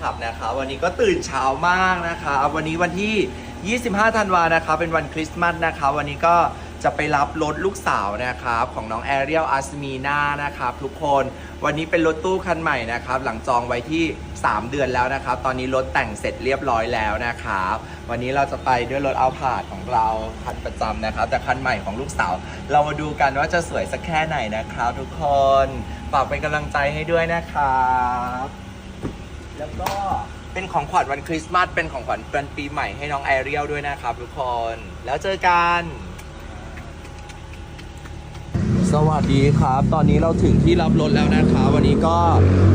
คลับนะคะ วันนี้ก็ตื่นเช้ามากนะคะ วันนี้วันที่ 25 ธันวานะคะ เป็นวันคริสต์มาสนะคะ วันนี้ก็จะไปรับรถลูกสาวนะครับของน้องแอเรียลอาสมีนานะครับทุกคนวันนี้เป็นรถตู้คันใหม่นะครับ หลังจองไว้ที่ 3 เดือนแล้วนะครับ ตอนนี้รถแต่งเสร็จเรียบร้อยแล้วนะครับ วันนี้เราจะไปด้วยรถเอาผาดของเราคันประจำนะครับ แต่คันใหม่ของลูกสาว เรามาดูกันว่าจะสวยสักแค่ไหนนะครับ ทุกคนฝากเป็นกำลังใจให้ด้วยนะครับ แล้วก็เป็นของขวัญวันคริสต์มาสเป็นของขวัญเป็นปีใหม่ให้น้องแอเรียลด้วยนะครับทุกคนแล้วเจอกัน สวัสดีครับ ตอนนี้เราถึงที่รับรถแล้วนะคะวันนี้ก็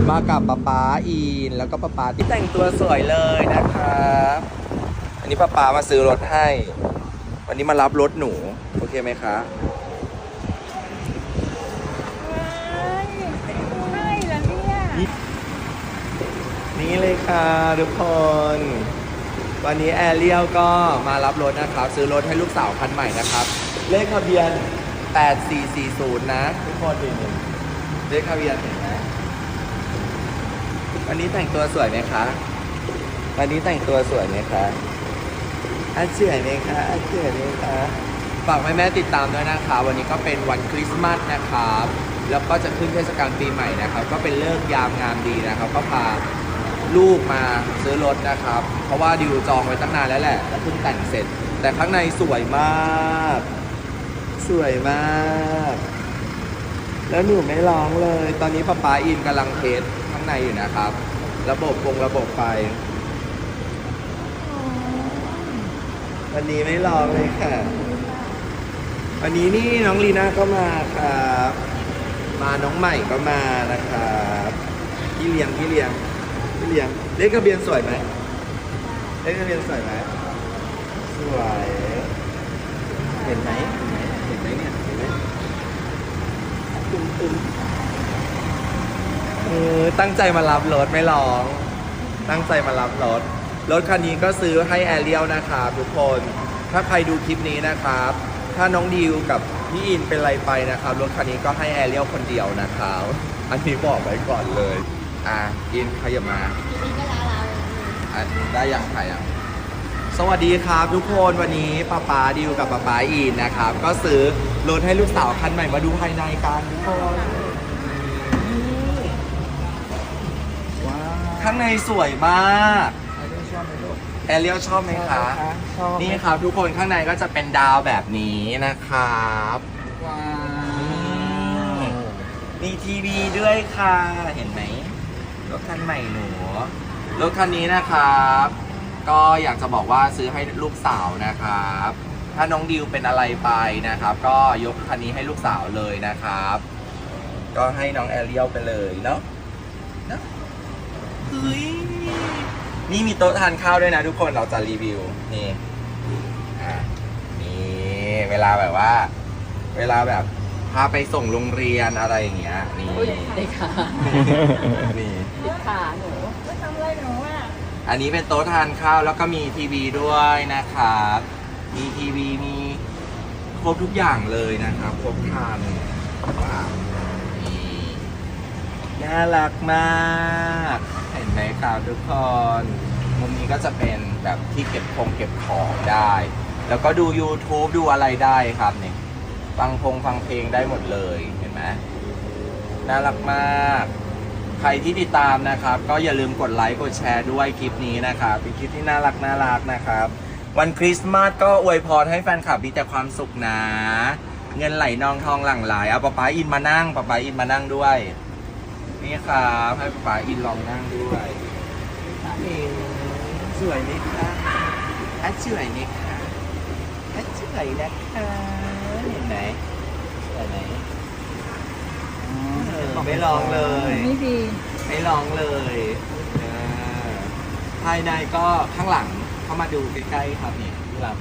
มากับป๊าป๊าอีน แล้วก็ป๊าป๊าที่แต่งตัวสวยเลยนะครับอันนี้ป๊าป๊ามาซื้อรถให้ วันนี้มารับรถหนู โอเคไหมคะ ใช่เหรอเนี่ย นี่เลยค่ะทุกคน วันนี้แอเรียลก็มารับรถนะครับ ซื้อรถให้ลูกสาวคันใหม่นะครับ เลขทะเบียน 8440 นะ ทุกคนดูนี่งเลขทะเบียนเห็นไหมวันนี้แต่งตัวสวยไหมคะ วันนี้แต่งตัวสวยไหมคะอาเฉยไหมคะอาเฉยไหมคะฝากแม่แม่ติดตามด้วยนะคะ วันนี้ก็เป็นวันคริสต์มาสนะครับ แล้วก็จะขึ้นเทศกาลปีใหม่นะครับ ก็เป็นเลิกยามงามดีนะครับ ก็พา ลูกมาซื้อรถนะครับ เพราะว่าดิวจองไว้ตั้งนานแล้วแหละแล้วเพิ่งแต่งเสร็จ แต่ข้างในสวยมาก สวยมาก แล้วหนูไม่ร้องเลย ตอนนี้ป๊าป๊าอินกำลังเทสข้างในอยู่นะครับ ระบบวงระบบไฟวันนี้ไม่ร้องเลยค่ะวันนี้นี่น้องลีน่าก็มาครับมาน้องใหม่ก็มานะครับพี่เลี้ยงพี่เลี้ยง พี่เลี้ยงเลขทะเบียนสวยไหมเลขทะเบียนสวยไหมสวยเห็นไหมเห็นไหมเห็นไหมเนี่ยเห็นไหมตุ้มตุ้มเออตั้งใจมารับรถไม่ร้อง ตั้งใจมารับรถ รถคันนี้ก็ซื้อให้แอเรียลนะครับทุกคน ถ้าใครดูคลิปนี้นะครับ ถ้าน้องดิวกับพี่อินเป็นไรไปนะครับ รถคันนี้ก็ให้แอเรียลคนเดียวนะครับ อันนี้บอกไว้ก่อนเลย อะอินขยับมานี่ก็ลาลาเลยอะได้ยังใครอะสวัสดีครับทุกคนวันนี้ป้าป๊าดิวกับป้าป๊าอินนะครับ ก็ซื้อรถให้ลูกสาวคันใหม่มาดูภายในกันทุกคนว้าวข้างในสวยมากแอเรียลชอบไหมคะ ชอบนี่ครับทุกคนข้างในก็จะเป็นดาวแบบนี้นะครับว้ามีทีวีด้วยค่ะ เห็นไหม รถคันใหม่หนู รถคันนี้นะครับ ก็อยากจะบอกว่าซื้อให้ลูกสาวนะครับ ถ้าน้องดิวเป็นอะไรไปนะครับ ก็ยกคันนี้ให้ลูกสาวเลยนะครับ ก็ให้น้องแอเรียลไปเลยเนาะเนาะเฮ้ยนี่มีโต๊ะทานข้าวด้วยนะทุกคนเราจะรีวิวนี่อะนี่เวลาแบบว่า เวลาแบบพาไปส่งโรงเรียนอะไรอย่างเงี้ยนี่เด็กขานี่ เด็กขาหนูไม่ทำอะไรหนูอะอันนี้เป็นโต๊ะทานข้าวแล้วก็มีทีวีด้วยนะครับมีทีวีมีครบทุกอย่างเลยนะครับครบครันว้าวนี่น่ารักมาก เห็นไหมครับทุกคนมุมนี้ก็จะเป็นแบบที่เก็บคงเก็บของได้ แล้วก็ดู YouTube ดูอะไรได้ครับเนี่ยฟังพงฟังเพลงได้หมดเลยเห็นไหมน่ารักมาก ใครที่ติดตามนะครับ ก็อย่าลืมกดไลค์กดแชร์ด้วยคลิปนี้นะครับเป็นคลิปที่น่ารักน่ารักนะครับ วันคริสต์มาสก็อวยพรให้แฟนคลับมีแต่ความสุขนะ เงินไหลนองทองหลั่งไหลเอาป๊าป๊าอินมานั่งป๊าป๊าอินมานั่งด้วย นี่ครับให้ป๊าป๊าอินลองนั่งด้วยนี่สวยไหมคะอะสวยไหมคะอะสวยนะคะเห็นไหมสวยไหม ไม่ลองเลย ไม่ดี ไม่ร้องเลยอ่าภายในก็ข้างหลังเข้ามาดูใกล้ๆครับนี่ข้างหลัง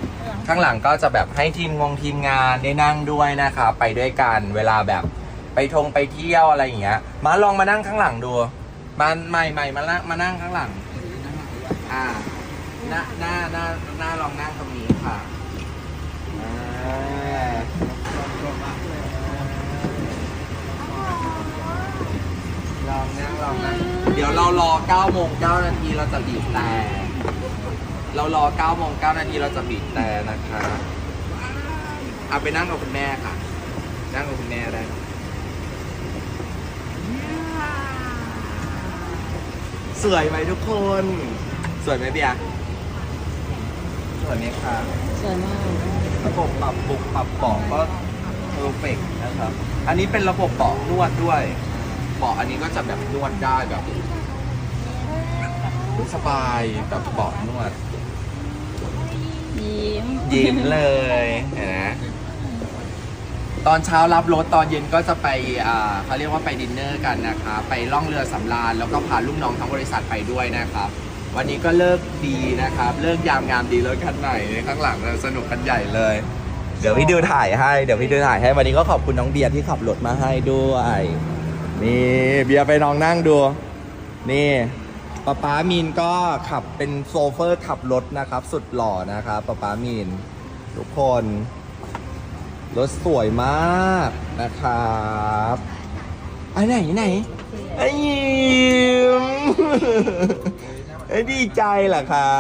ข้างหลังก็จะแบบให้ทีมงงทีมงานได้นั่งด้วยนะครับไปด้วยกันเวลาแบบไปทงไปเที่ยวอะไรอย่างเงี้ย มาลองมานั่งข้างหลังดูมาใหม่ใหม่มานั่งมานั่งข้างหลัง อ่าหน้าหน้าหน้าหน้าลองนั่งตรงนี้ค่ะอ่า ลองนั่งลองนั่งเดี๋ยวเรารอ9โมง9นาทีเราจะบีบแต่ เรารอ9โมง9นาทีเราจะบีบแต่นะคะเอาไปนั่งกับคุณแม่ค่ะ นั่งกับคุณแม่ได้สวยไหมทุกคน สวยไหมเบียร์สวยไหมคะสวยมากระบบปรับบุกปรับเบาะก็เพอร์เฟกนะครับ อันนี้เป็นระบบเบาะนวดด้วย เบาะอันนี้ก็จะแบบนวดได้แบบสบายแบบเบาะนวด ยิ้มยิ้มเลยเห็นไหมตอนเช้ารับรถตอนเย็นก็จะไปอ่าเขาเรียกว่าไปดินเนอร์กันนะคะ ไปล่องเรือสำราญแล้วก็พาลูกน้องทั้งบริษัทไปด้วยนะครับ วันนี้ก็เลิกดีนะครับ เลิกยามงามดีรถคันไหนข้างหลังเราสนุกกันใหญ่เลย เดี๋ยวพี่ดูถ่ายให้ เดี๋ยวพี่ดูถ่ายให้ วันนี้ก็ขอบคุณน้องเบียร์ที่ขับรถมาให้ด้วย นี่เบียร์ไปลองนั่งดู นี่ป๊าป๊ามีนก็ขับเป็นโซเฟอร์ขับรถนะครับ สุดหล่อนะครับป๊าป๊ามีน ทุกคน รถสวยมากนะครับอันไหนไหนไอ้ยิ้มไอ้ดีใจเหรอคะ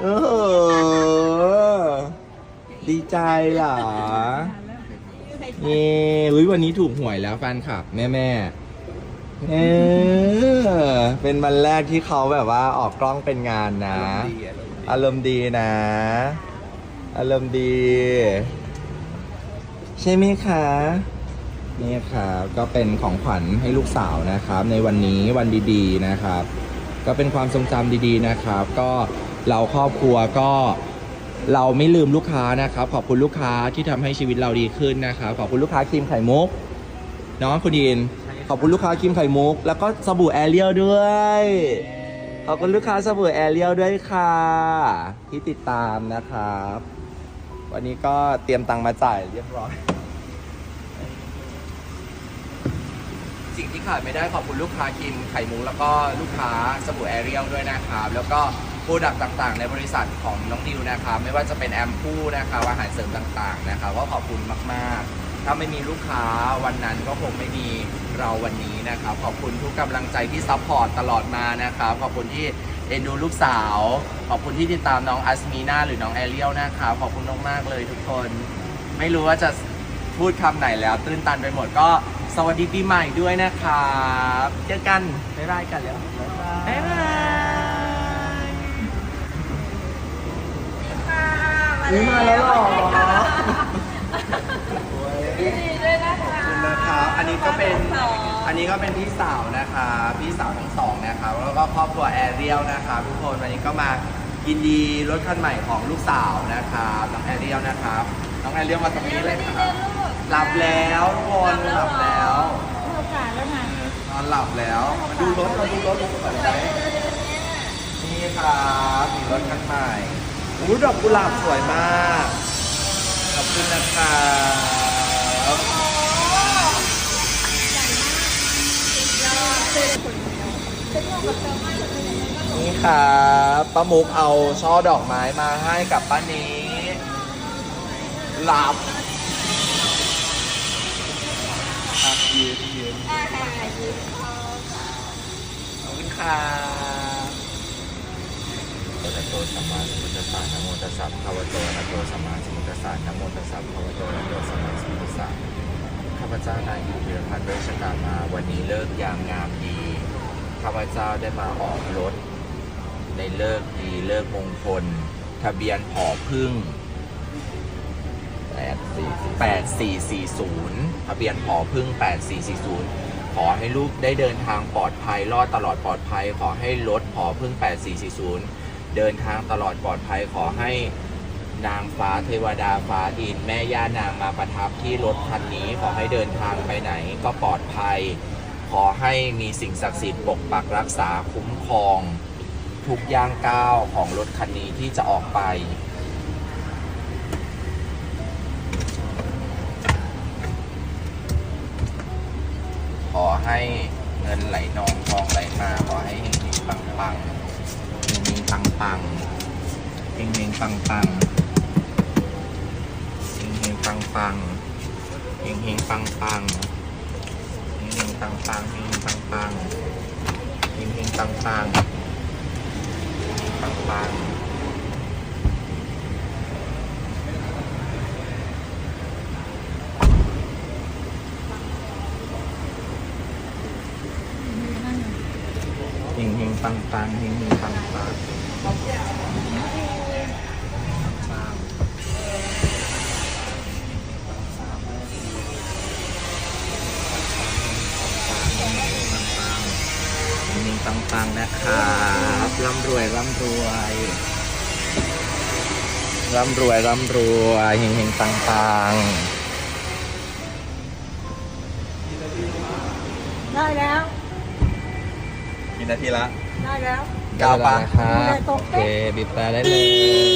เออดีใจเหรอ นี่อุ้ยวันนี้ถูกหวยแล้วแฟนคลับแม่แม่ๆเออเป็นวันแรกที่เขาแบบว่าออกกล้องเป็นงานนะ อารมณ์ดีนะ อารมณ์ดี ใช่ไหมคะนี่ครับก็เป็นของขวัญให้ลูกสาวนะครับ ในวันนี้วันดีๆนะครับ ก็เป็นความทรงจำดีๆนะครับ ก็เราครอบครัวก็ เราไม่ลืมลูกค้านะครับ ขอบคุณลูกค้าที่ทำให้ชีวิตเราดีขึ้นนะครับ ขอบคุณลูกค้าครีมไข่มุกน้องคุณยิน ขอบคุณลูกค้าครีมไข่มุก แล้วก็สบู่แอเรียลด้วย ขอบคุณลูกค้าสบู่แอเรียลด้วยค่ะที่ติดตามนะครับ วันนี้ก็เตรียมตังค์มาจ่ายเรียบร้อย สิ่งที่ขาดไม่ได้ขอบคุณลูกค้าคิมไข่มุกแล้วก็ลูกค้าสบู่แอเรียลด้วยนะครับ แล้วก็ โปรดักต์ต่างๆ ในบริษัทของน้องดิวนะครับไม่ว่าจะเป็นแอมพูนะครับอาหารเสริมต่างๆนะครับก็ขอบคุณมากๆ ถ้าไม่มีลูกค้าวันนั้นก็คงไม่มีเราวันนี้นะครับขอบคุณทุกกำลังใจที่ซัพพอร์ตตลอดมานะครับขอบคุณที่เอ็นดูลูกสาว ขอบคุณที่ติดตามน้องอัสมีนาหรือน้องแอเรียลนะครับขอบคุณมากๆเลยทุกคน ไม่รู้ว่าจะพูดคำไหนแล้ว ตื้นตันไปหมดก็สวัสดีปีใหม่ด้วยนะครับเจอกันบ๊ายบายกันแล้วบ๊ายบาย นี่มาแล้วเหรอดีด้วยนะคะ ขอบคุณนะครับอันนี้ก็เป็น อันนี้ก็เป็นพี่สาวนะคะ พี่สาวทั้งสองนะครับแล้วก็ครอบครัวแอเรียลนะครับทุกคน วันนี้ก็มายินดีรถคันใหม่ของลูกสาวนะครับน้องแอเรียลนะครับ น้องแอเรียลมาตรงนี้เลยครับ หลับแล้วทุกคนหลับแล้วโอกาสแล้วนะนอนหลับแล้วมาดูรถมาดูรถก่อนไหมนี่ครับมีรถคันใหม่ อู้ดอกกุหลาบสวยมาก ขอบคุณนะครับนี่ครับป้ามุกเอาช่อดอกไม้มาให้กับป้านี้ หลับอะยืนยืนขอบคุณค่ะอะโตสัมมาสัมพุทธัสสะนะโมตัสสะภะคะวะโตอะระโตสัมมาสัมพุทธัสสะนะโมตัสสะภะคะวะโตอะระโตสัมมาสัมพุทธัสสะข้าพเจ้านายอยู่พิรพันธ์เวชกามาวันนี้เลิกยามงามดีข้าพเจ้าได้มาออกรถ ในเลิกดีเลิกมงคล ทะเบียนผอพึ่ง8440 ทะเบียนผอพึ่ง 8440 ขอให้ลูกได้เดินทางปลอดภัย รอดตลอดปลอดภัย ขอให้รถผอพึ่ง 8440 เดินทางตลอดปลอดภัยขอให้นางฟ้าเทวดาฟ้าดิน แม่ย่านางมาประทับที่รถคันนี้ ขอให้เดินทางไปไหนก็ปลอดภัย ขอให้มีสิ่งศักดิ์สิทธิ์ปกปักรักษาคุ้มครอง ทุกย่างก้าวของรถคันนี้ที่จะออกไป ขอให้เงินไหลนองทองไหลมาขอให้เฮงเฮงปังปังเฮงเฮง ปังเฮงเฮงปังปังเฮงเฮงปังปังเฮงเฮงปังปังเฮงเฮงตังปังเฮงตังปังเฮงเฮงตังปังตังปังเฮงเฮงปังปังเฮงเฮงปังปัง เฮงเฮงปังปังนะครับร่ำรวยร่ำรวยร่ำรวยร่ำรวยเฮงเฮงปังปังได้แล้วกี่นาทีละได้แล้ว ก้าปะครับตโอกเคเป๊ะบีบแต่ได้เลย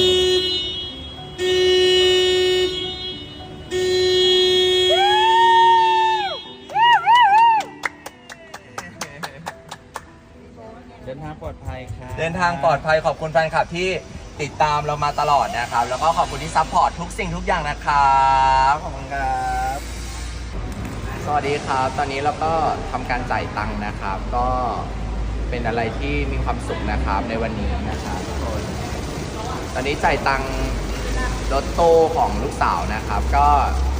เดินทางปลอดภัยครับเดินทางปลอดภัยขอบคุณแฟนคลับที่ติดตามเรามาตลอดนะครับ แล้วก็ขอบคุณที่ซัพพอร์ตทุกสิ่งทุกอย่างนะครับขอบคุณครับสวัสดีครับ ตอนนี้เราก็ทำการจ่ายตังค์นะครับ ก็ เป็นอะไรที่มีความสุขนะครับในวันนี้นะครับทุกคนตอนนี้จ่ายตังค์รถตู้ของลูกสาวนะครับ ก็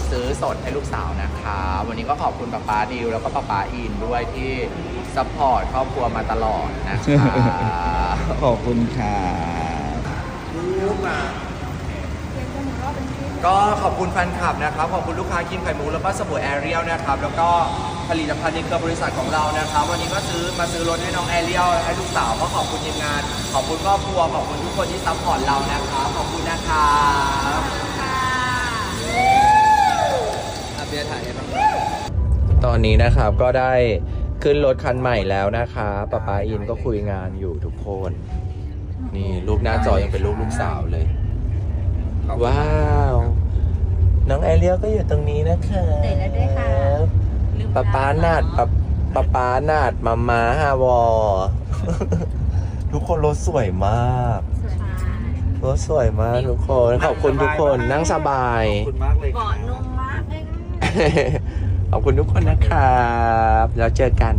ซื้อสดให้ลูกสาวนะครับวันนี้ก็ขอบคุณป้าป๊าดิวแล้วก็ป้าป๊าอินด้วยที่ซัพพอร์ตครอบครัวมาตลอดนะครับขอบคุณครับ ก็ขอบคุณแฟนคลับนะครับ ขอบคุณลูกค้าครีมไข่มุกแล้วก็สบู่แอเรียลนะครับ แล้วก็ผลิตภัณฑ์ในเครือบริษัทของเรานะครับ วันนี้ก็ซื้อมาซื้อรถให้น้องแอเรียลให้ลูกสาวก็ขอบคุณทีมงาน ขอบคุณครอบครัว ขอบคุณทุกคนที่ซัพพอร์ตเรานะครับ ขอบคุณนะครับอาเบียร์ถ่ายให้บ้างตอนนี้นะครับก็ได้ขึ้นรถคันใหม่แล้วนะคะป้าป้าอินก็คุยงานอยู่ทุกคน นี่รูปหน้าจอยังเป็นรูปลูกสาวเลย ว้า วน้องแอเรียลก็อยู่ตรงนี้นะคะเสร็จแล้วด้วยค่ะป้าป้านาดป้าป้าป้านาดมามาฮาวอ ทุกคนรถสวยมากรถสวยมากทุกคนขอบคุณทุกคนนั่งสบายขอบคุณมากเลยคเกาะรับนมมากเลยนะขอบคุณทุกคนนะครับ แล้วเจอกัน